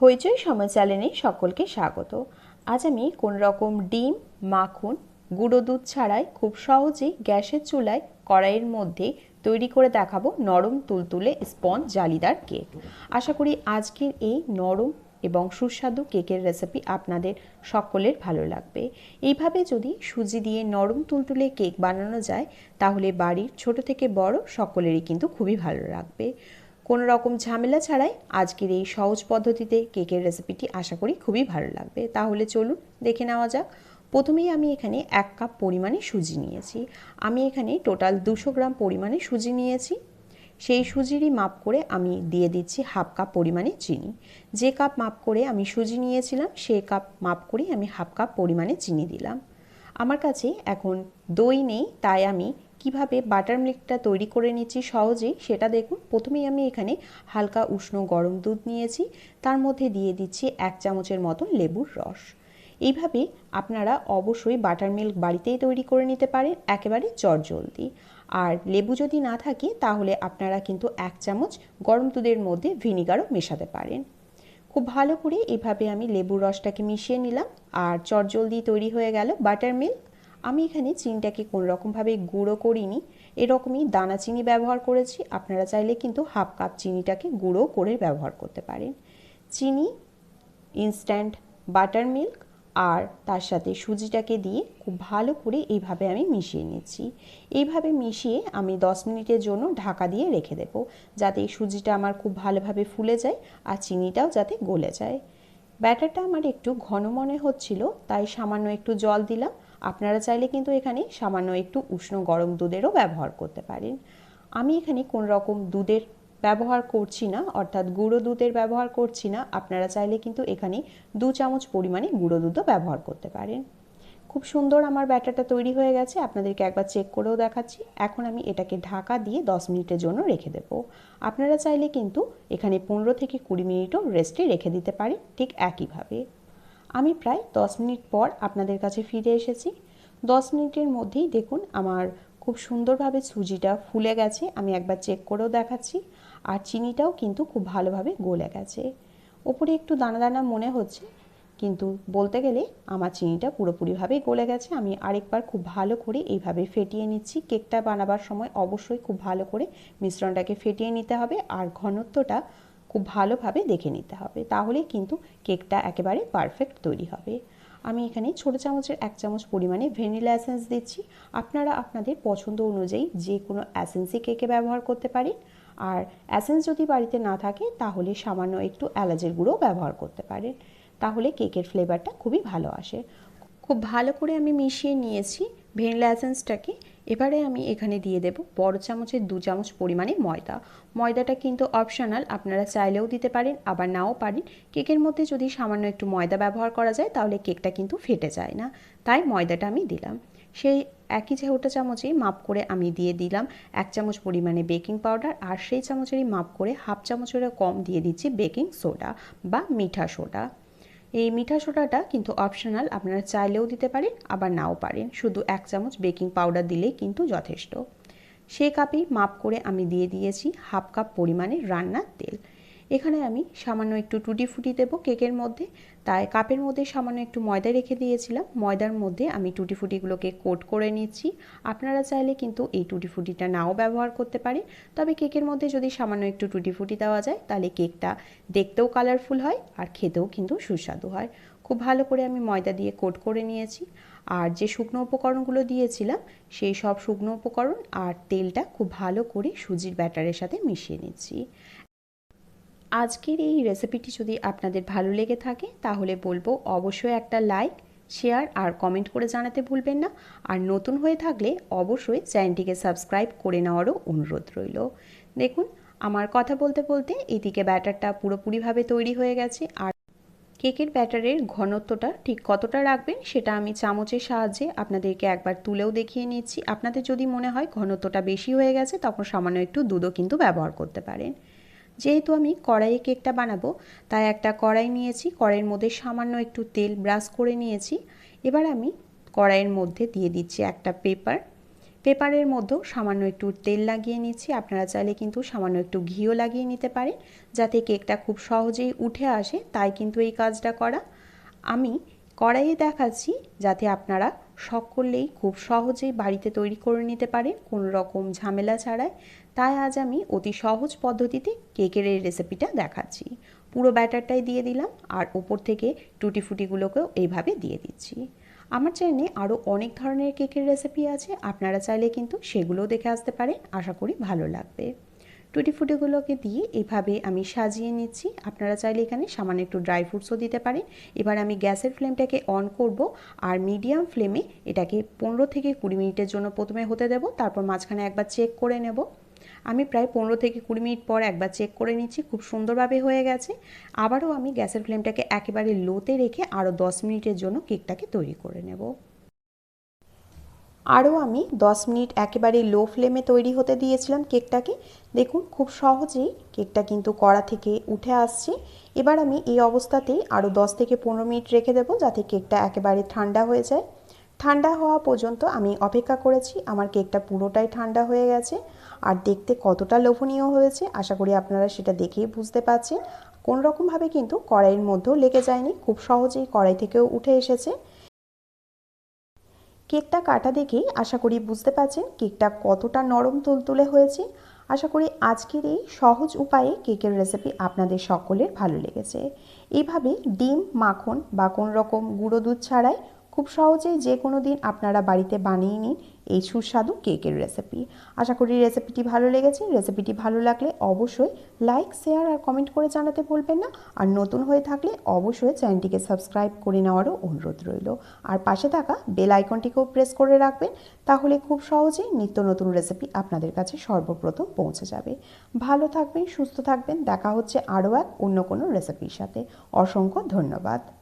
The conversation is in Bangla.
হইচই সময় চ্যানেলে সকলকে স্বাগত। আজ আমি কোন রকম ডিম, মাখন, গুঁড়ো দুধ ছাড়াই খুব সহজেই গ্যাসের চুলায় কড়াইয়ের মধ্যে তৈরি করে দেখাবো নরম তুলতুলে স্পঞ্জ জালিদার কেক। আশা করি আজকের এই নরম এবং সুস্বাদু কেকের রেসিপি আপনাদের সকলের ভালো লাগবে। এইভাবে যদি সুজি দিয়ে নরম তুলতুলে কেক বানানো যায়, তাহলে বাড়ির ছোট থেকে বড় সকলেরই কিন্তু খুবই ভালো লাগবে। কোনো রকম ঝামেলা ছাড়াই আজকের এই সহজ পদ্ধতিতে কেকের রেসিপিটি আশা করি খুবই ভালো লাগবে। তাহলে চলুন দেখে নেওয়া যাক। প্রথমেই আমি এখানে এক কাপ পরিমাণে সুজি নিয়েছি। আমি এখানে টোটাল দুশো গ্রাম পরিমাণে সুজি নিয়েছি। সেই সুজিরই মাপ করে আমি দিয়ে দিচ্ছি হাফ কাপ পরিমাণে চিনি। যে কাপ মাপ করে আমি সুজি নিয়েছিলাম সেই কাপ মাপ করেই আমি হাফ কাপ পরিমাণে চিনি দিলাম। আমার কাছে এখন দই নেই, তাই আমি কীভাবে বাটার মিল্কটা তৈরি করে নিচ্ছি সহজেই সেটা দেখুন। প্রথমেই আমি এখানে হালকা উষ্ণ গরম দুধ নিয়েছি। তার মধ্যে দিয়ে দিচ্ছি এক চামচের মতন লেবুর রস। এইভাবে আপনারা অবশ্যই বাটার মিল্ক বাড়িতেই তৈরি করে নিতে পারেন, একেবারে চটজলদি। আর লেবু যদি না থাকে, তাহলে আপনারা কিন্তু এক চামচ গরম দুধের মধ্যে ভিনিগারও মেশাতে পারেন। খুব ভালো করে এভাবে আমি লেবুর রসটাকে মিশিয়ে নিলাম। আর চটজলদি তৈরি হয়ে গেল বাটার মিল্ক। আমি এখানে চিনিটাকে কোনো রকমভাবে গুঁড়ো করিনি। এরকমই দানা চিনি ব্যবহার করেছি। আপনারা চাইলে কিন্তু হাফ কাপ চিনিটাকে গুঁড়ো করে ব্যবহার করতে পারেন। চিনি ইনস্ট্যান্ট বাটার মিল্ক আর তার সাথে সুজিটাকে দিয়ে খুব ভালো করে এইভাবে আমি মিশিয়ে নিচ্ছি। এইভাবে মিশিয়ে আমি 10 মিনিটের জন্য ঢাকা দিয়ে রেখে দেব যাতে এই সুজিটা আমার খুব ভালোভাবে ফুলে যায় আর চিনিটাও যাতে গলে যায়। ব্যাটারটা আমার একটু ঘন মনে হচ্ছিল, তাই সামান্য একটু জল দিলাম। আপনারা চাইলে কিন্তু এখানে সামান্য একটু উষ্ণ গরম দুধেরও ব্যবহার করতে পারেন। আমি এখানে কোন রকম দুধের ব্যবহার করছি না, অর্থাৎ গুঁড়ো দুধের ব্যবহার করছি না, আপনারা চাইলে কিন্তু এখানে দু চামচ পরিমাণে গুঁড়ো দুধও ব্যবহার করতে পারেন। খুব সুন্দর আমার ব্যাটারটা তৈরি হয়ে গেছে, আপনাদেরকে একবার চেক করেও দেখাচ্ছি। এখন আমি এটাকে ঢাকা দিয়ে 10 মিনিটের জন্য রেখে দেব। আপনারা চাইলে কিন্তু এখানে পনেরো থেকে কুড়ি মিনিটও রেস্টে রেখে দিতে পারেন, ঠিক একইভাবে। আমি প্রায় 10 মিনিট পর আপনাদের কাছে ফিরে এসেছি। 10 মিনিটের মধ্যেই দেখুন আমার খুব সুন্দরভাবে সুজিটা ফুলে গেছে, আমি একবার চেক করেও দেখাচ্ছি। আর চিনিটাও কিন্তু খুব ভালোভাবে গলে গেছে। ওপরে একটু দানা দানা মনে হচ্ছে, কিন্তু বলতে গেলে আমার চিনিটা পুরোপুরিভাবেই গলে গেছে। আমি আরেকবার খুব ভালো করে এইভাবে ফেটিয়ে নিচ্ছি। কেকটা বানাবার সময় অবশ্যই খুব ভালো করে মিশ্রণটাকে ফেটিয়ে নিতে হবে। আর ঘনত্বটা খুব ভালোভাবে দেখে নিতে হবে। তাহলে কিন্তু কেকটা একেবারে পারফেক্ট তৈরি হবে। আমি এখানে ছোটো চামচের এক চামচ পরিমাণে ভ্যানিলা অ্যাসেন্স দিচ্ছি। আপনারা আপনাদের পছন্দ অনুযায়ী যে কোনো অ্যাসেন্সই কেকে ব্যবহার করতে পারেন। আর অ্যাসেন্স যদি বাড়িতে না থাকে, তাহলে সামান্য একটু এলাচের গুঁড়ো ব্যবহার করতে পারেন। তাহলে কেকের ফ্লেভারটা খুবই ভালো আসে। খুব ভালো করে আমি মিশিয়ে নিয়েছি ভ্যানিলা অ্যাসেন্সটাকে এবারে আমি এখানে দিয়ে দেব বড় চামচের দু চামচ পরিমাণে ময়দা। ময়দাটা কিন্তু অপশনাল আপনারা চাইলেও দিতে পারেন, আবার নাও পারেন। কেকের মধ্যে যদি সামান্য একটু ময়দা ব্যবহার করা যায়, তাহলে কেকটা কিন্তু ফেটে যায় না। তাই ময়দাটা আমি দিলাম। সেই একই ছোটো চামচেই মাপ করে আমি দিয়ে দিলাম। এক চামচ পরিমাণে বেকিং পাউডার আর সেই চামচেরই মাপ করে হাফ চামচেরও কম দিয়ে দিচ্ছি বেকিং সোডা বা মিঠা সোডা। এই মিঠা সোডাটা কিন্তু অপশনাল আপনারা চাইলেও দিতে পারেন, আবার নাও পারেন। শুধু এক চামচ বেকিং পাউডার দিলেই কিন্তু যথেষ্ট। সে কাপেই মাপ করে আমি দিয়ে দিয়েছি হাফ কাপ পরিমাণে রান্নার তেল। এখানে আমি সামান্য একটু টুটি ফুটি দেবো কেকের মধ্যে। তাই কাপের মধ্যে সামান্য একটু ময়দা রেখে দিয়েছিলাম। ময়দার মধ্যে আমি টুটি ফুটিগুলোকে কোট করে নিচ্ছি। আপনারা চাইলে কিন্তু এই টুটি ফুটিটা নাও ব্যবহার করতে পারে। তবে কেকের মধ্যে যদি সামান্য একটু টুটি ফুটি দেওয়া যায়, তাহলে কেকটা দেখতেও কালারফুল হয় আর খেতেও কিন্তু সুস্বাদু হয়। খুব ভালো করে আমি ময়দা দিয়ে কোট করে নিয়েছি। আর যে শুকনো উপকরণগুলো দিয়েছিলাম, সেই সব শুকনো উপকরণ আর তেলটা খুব ভালো করে সুজির ব্যাটারের সাথে মিশিয়ে নিচ্ছি। আজকের এই রেসিপিটি যদি আপনাদের ভালো লেগে থাকে, তাহলে বলব অবশ্যই একটা লাইক শেয়ার আর কমেন্ট করে জানাতে ভুলবেন না। আর নতুন হয়ে থাকলে অবশ্যই চ্যানেলটিকে সাবস্ক্রাইব করে নেওয়ারও অনুরোধ রইল। দেখুন, আমার কথা বলতে বলতে এদিকে ব্যাটারটা পুরোপুরিভাবে তৈরি হয়ে গেছে। আর কেকের ব্যাটারের ঘনত্বটা ঠিক কতটা রাখবেন, সেটা আমি চামচের সাহায্যে আপনাদেরকে একবার তুলেও দেখিয়ে নিচ্ছি। আপনাদের যদি মনে হয় ঘনত্বটা বেশি হয়ে গেছে, তখন সামান্য একটু দুধও কিন্তু ব্যবহার করতে পারেন। যেহেতু আমি কড়াইয়ে কেকটা বানাবো, তাই একটা কড়াই নিয়েছি, কড়াইয়ের মধ্যে সামান্য একটু তেল ব্রাশ করে নিয়েছি। এবার আমি কড়াইয়ের মধ্যে দিয়ে দিচ্ছি একটা পেপার। পেপারের মধ্যেও সামান্য একটু তেল লাগিয়ে নিচ্ছি, আপনারা চাইলে কিন্তু সামান্য একটু ঘিও লাগিয়ে নিতে পারেন, যাতে কেকটা খুব সহজেই উঠে আসে, তাই কিন্তু এই কাজটা করা। আমি কড়াইয়ে দেখাচ্ছি যাতে আপনারা সকলেই খুব সহজেই বাড়িতে তৈরি করে নিতে পারেন কোনো রকম ঝামেলা ছাড়াই। তাই আজ আমি অতি সহজ পদ্ধতিতে কেকের এই রেসিপিটা দেখাচ্ছি। পুরো ব্যাটারটাই দিয়ে দিলাম আর ওপর থেকে টুটি ফুটিগুলোকেও এইভাবে দিয়ে দিচ্ছি। আমার চ্যানেলে আরও অনেক ধরনের কেকের রেসিপি আছে, আপনারা চাইলে কিন্তু সেগুলোও দেখে আসতে পারেন। আশা করি ভালো লাগবে। টুটি ফুটিগুলোকে দিয়ে এভাবে আমি সাজিয়ে নিচ্ছি। আপনারা চাইলে এখানে সামান্য একটু ড্রাই ফ্রুটসও দিতে পারেন। এবার আমি গ্যাসের ফ্লেমটাকে অন করব আর মিডিয়াম ফ্লেমে এটাকে পনেরো থেকে কুড়ি মিনিটের জন্য প্রথমে হতে দেব। তারপর মাঝখানে একবার চেক করে নেব। আমি প্রায় পনেরো থেকে কুড়ি মিনিট পর একবার চেক করে নিচ্ছি। খুব সুন্দরভাবে হয়ে গেছে। আবারও আমি গ্যাসের ফ্লেমটাকে একেবারে লোতে রেখে আরও দশ মিনিটের জন্য কেকটাকে তৈরি করে নেব। আরও আমি 10 মিনিট একেবারে লো ফ্লেমে তৈরি হতে দিয়েছিলাম কেকটাকে। দেখুন, খুব সহজেই কেকটা কিন্তু কড়া থেকে উঠে আসছে। এবার আমি এই অবস্থাতেই আরও 10 থেকে পনেরো মিনিট রেখে দেবো যাতে কেকটা একেবারে ঠান্ডা হয়ে যায়। ঠান্ডা হওয়া পর্যন্ত আমি অপেক্ষা করেছি, আমার কেকটা পুরোটাই ঠান্ডা হয়ে গেছে। আর দেখতে কতটা লোভনীয় হয়েছে, আশা করি আপনারা সেটা দেখেই বুঝতে পারছেন। কোন রকমভাবে কিন্তু কড়াইয়ের মধ্যেও লেগে যায়নি, খুব সহজেই কড়াই থেকেও উঠে এসেছে। কেকটা কাটা দেখেই আশা করি বুঝতে পারছেন কেকটা কতটা নরম তুলতুলে হয়েছে। আশা করি আজকের এই সহজ উপায়ে কেকের রেসিপি আপনাদের সকলের ভালো লেগেছে। এভাবে ডিম, মাখন বা কোন রকম গুঁড়ো দুধ ছাড়াই খুব সহজেই যে কোনো দিন আপনারা বাড়িতে বানিয়ে নিন এই সুস্বাদু কেকের রেসিপি আশা করি রেসিপিটি ভালো লেগেছে। রেসিপিটি ভালো লাগলে অবশ্যই লাইক শেয়ার আর কমেন্ট করে জানাতে বলবেন না। আর নতুন হয়ে থাকলে অবশ্যই চ্যানেলটিকে সাবস্ক্রাইব করে নেওয়ারও অনুরোধ রইল। আর পাশে থাকা বেল আইকনটিকেও প্রেস করে রাখবেন, তাহলে খুব সহজেই নিত্য নতুন রেসিপি আপনাদের কাছে সর্বপ্রথম পৌঁছে যাবে। ভালো থাকবেন, সুস্থ থাকবেন। দেখা হচ্ছে আরও এক অন্য কোনো রেসিপির সাথে। অসংখ্য ধন্যবাদ।